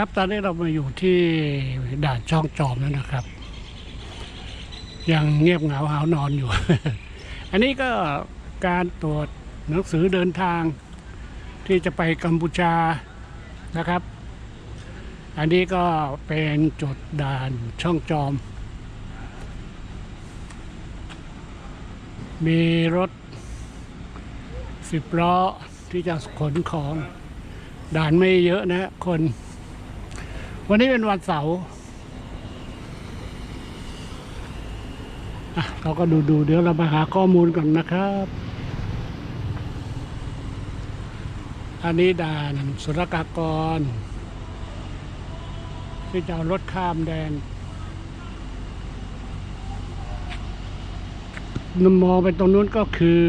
ครับ ตอนนี้เรามาอยู่ที่ด่านช่องจอมแล้วนะครับ ยังเงียบเหงาหาวนอนอยู่ อันนี้ก็การตรวจหนังสือเดินทาง ที่จะไปกัมพูชานะครับ อันนี้ก็เป็นจุดด่านช่องจอม มีรถสิบล้อที่จะขนของด่านไม่เยอะนะคน วันนี้เป็นวันเสาร์เราก็ดูดูเดี๋ยวเรามาหาข้อมูลก่อนนะครับ อันนี้ด่านสุรกากร ที่จะเอารถข้ามแดนนมองไปตรงนู้นก็คือ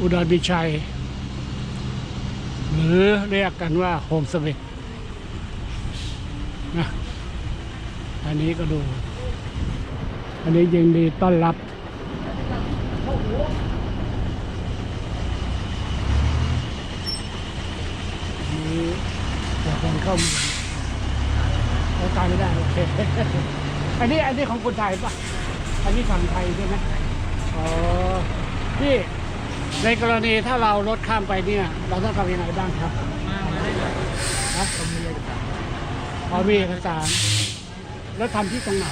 อุดรบิชัย หรือเรียกกันว่าโฮมสวีทนะอันนี้ก็ดู อันนี้ยิงดีต้อนรับนี้แต่คนเข้ามือเราตายไม่ได้โอเคอันนี้อันนี้ของคนไทยปะอันนี้ฝั่งไทยใช่ไหมอ๋อพี่ ในกรณีถ้าเรารถข้ามไปเนี่ย เราต้องทำยังไงบ้างครับฮะพอมีเอกสาร แล้วทำที่ตรงไหน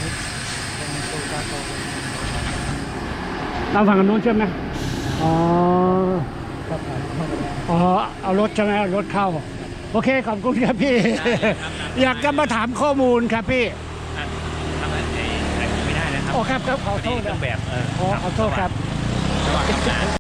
ตามฝั่งนู้นใช่ไหมอ๋ออ๋อเอารถใช่ไหมเอารถเข้า โอเคขอบคุณครับพี่ อยากจะมาถามข้อมูลครับพี่ทำอะไรไม่ได้นะครับโอ้ครับครับขอโทษเครื่องแบบเออขอขอโทษครับ